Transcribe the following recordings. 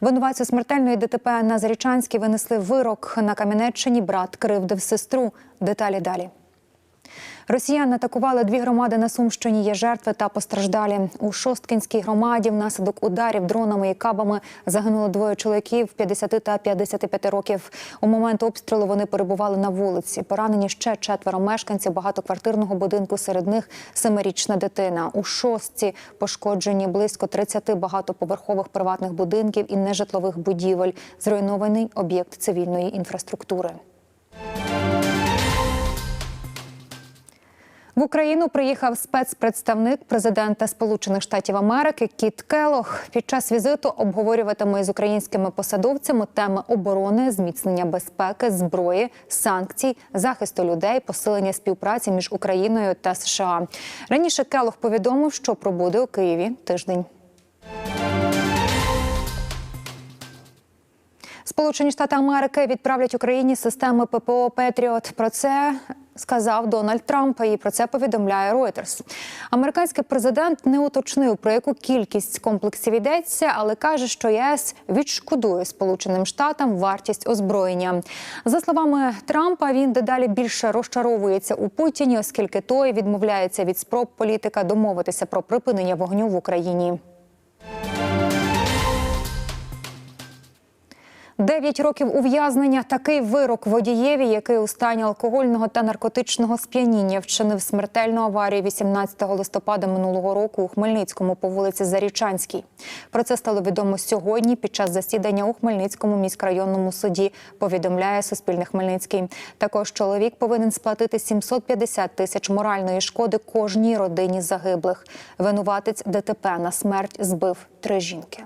Винуватцю смертельної ДТП на Зарічанській винесли вирок на Кам'янеччині. Брат кривдив сестру. Деталі далі. Росіяни атакували дві громади на Сумщині. Є жертви та постраждалі. У Шосткінській громаді внаслідок ударів дронами і кабами загинуло двоє чоловіків 50 та 55 років. У момент обстрілу вони перебували на вулиці. Поранені ще четверо мешканців багатоквартирного будинку. Серед них семирічна дитина. У шостці пошкоджені близько 30 багатоповерхових приватних будинків і нежитлових будівель. Зруйнований об'єкт цивільної інфраструктури. В Україну приїхав спецпредставник президента Сполучених Штатів Америки Кіт Келох. Під час візиту обговорюватиме з українськими посадовцями теми оборони, зміцнення безпеки, зброї, санкцій, захисту людей, посилення співпраці між Україною та США. Раніше Келох повідомив, що пробуде у Києві тиждень. Сполучені Штати Америки відправлять Україні системи ППО Петріот. Про це сказав Дональд Трамп. І про це повідомляє Reuters. Американський президент не уточнив про яку кількість комплексів йдеться, але каже, що ЄС відшкодує Сполученим Штатам вартість озброєння. За словами Трампа, він дедалі більше розчаровується у Путіні, оскільки той відмовляється від спроб політика домовитися про припинення вогню в Україні. Дев'ять років ув'язнення такий вирок водієві, який у стані алкогольного та наркотичного сп'яніння вчинив смертельну аварію 18 листопада минулого року у Хмельницькому по вулиці Зарічанській. Про це стало відомо сьогодні під час засідання у Хмельницькому міськрайонному суді. Повідомляє Суспільне Хмельницький. Також чоловік повинен сплатити 750 тисяч моральної шкоди кожній родині загиблих. Винуватець ДТП на смерть збив три жінки.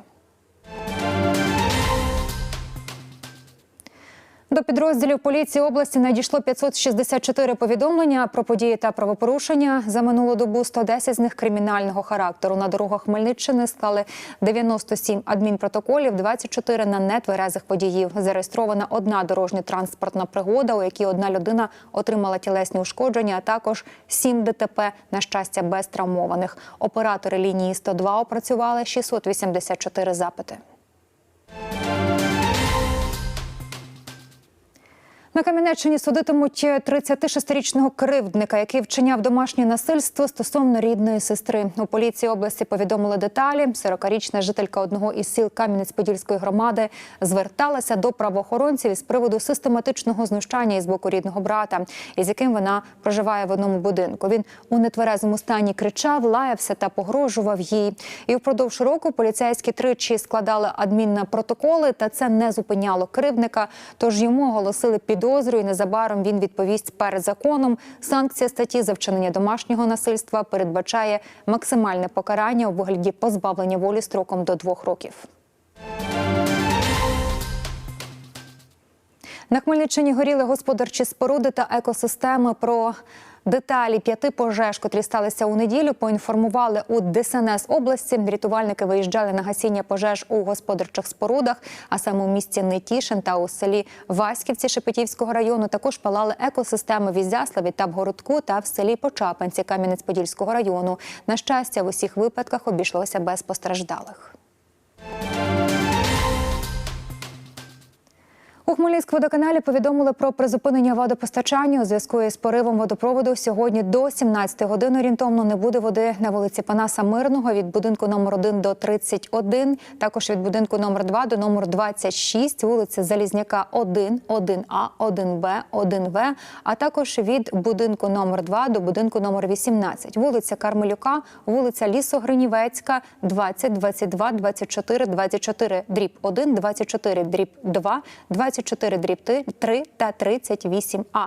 До підрозділів поліції області надійшло 564 повідомлення про події та правопорушення. За минулу добу 110 з них кримінального характеру. На дорогах Хмельниччини склали 97 адмінпротоколів, 24 на нетверезих водіїв. Зареєстрована одна дорожньо-транспортна пригода, у якій одна людина отримала тілесні ушкодження, а також 7 ДТП, на щастя, без травмованих. Оператори лінії 102 опрацювали 684 запити. На Кам'янеччині судитимуть 36-річного кривдника, який вчиняв домашнє насильство стосовно рідної сестри. У поліції області повідомили деталі. 40-річна жителька одного із сіл Кам'янець-Подільської громади зверталася до правоохоронців із приводу систематичного знущання із боку рідного брата, із яким вона проживає в одному будинку. Він у нетверезому стані кричав, лаявся та погрожував їй. І впродовж року поліцейські тричі складали адмінна протоколи, та це не зупиняло кривдника. Тож йому оголосили під підозру і незабаром він відповість перед законом. Санкція статті за вчинення домашнього насильства передбачає максимальне покарання у вигляді позбавлення волі строком до двох років. На Хмельниччині горіли господарчі споруди та екосистеми. Про деталі п'яти пожеж, котрі сталися у неділю, поінформували у ДСНС області. Рятувальники виїжджали на гасіння пожеж у господарчих спорудах, а саме у місті Нетішин та у селі Васьківці Шепетівського району. Також палали екосистеми в Ізяславі та в та в селі Почапанці Кам'янець-Подільського району. На щастя, в усіх випадках обійшлося без постраждалих. Хмельницькводоканалі повідомили про призупинення водопостачання у зв'язку із поривом водопроводу. Сьогодні до 17 годин орієнтовно не буде води на вулиці Панаса Мирного від будинку номер 1 до 31, також від будинку номер 2 до номер 26, вулиця Залізняка 1, 1А, 1Б, 1В, а також від будинку номер 2 до будинку номер 18, вулиця Кармелюка, вулиця Лісогринівецька, 20, 22, 24, 24, дріб 1, 24, дріб 2, 20 24 дріб 3 та 38А.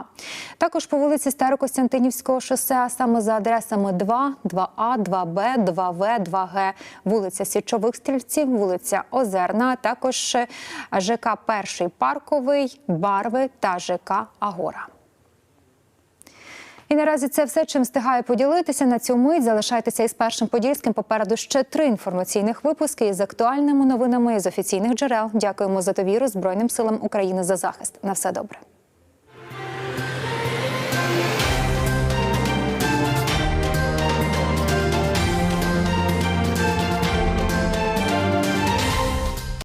Також по вулиці Старокостянтинівського шосе, а саме за адресами 2, 2А, 2Б, 2В, 2Г, вулиця Січових Стрільців, вулиця Озерна, також ЖК Перший Парковий, Барви та ЖК Агора. І наразі це все, чим встигаю поділитися на цю мить. Залишайтеся із першим подільським. Попереду ще три інформаційних випуски із актуальними новинами з офіційних джерел. Дякуємо за довіру Збройним силам України за захист. На все добре.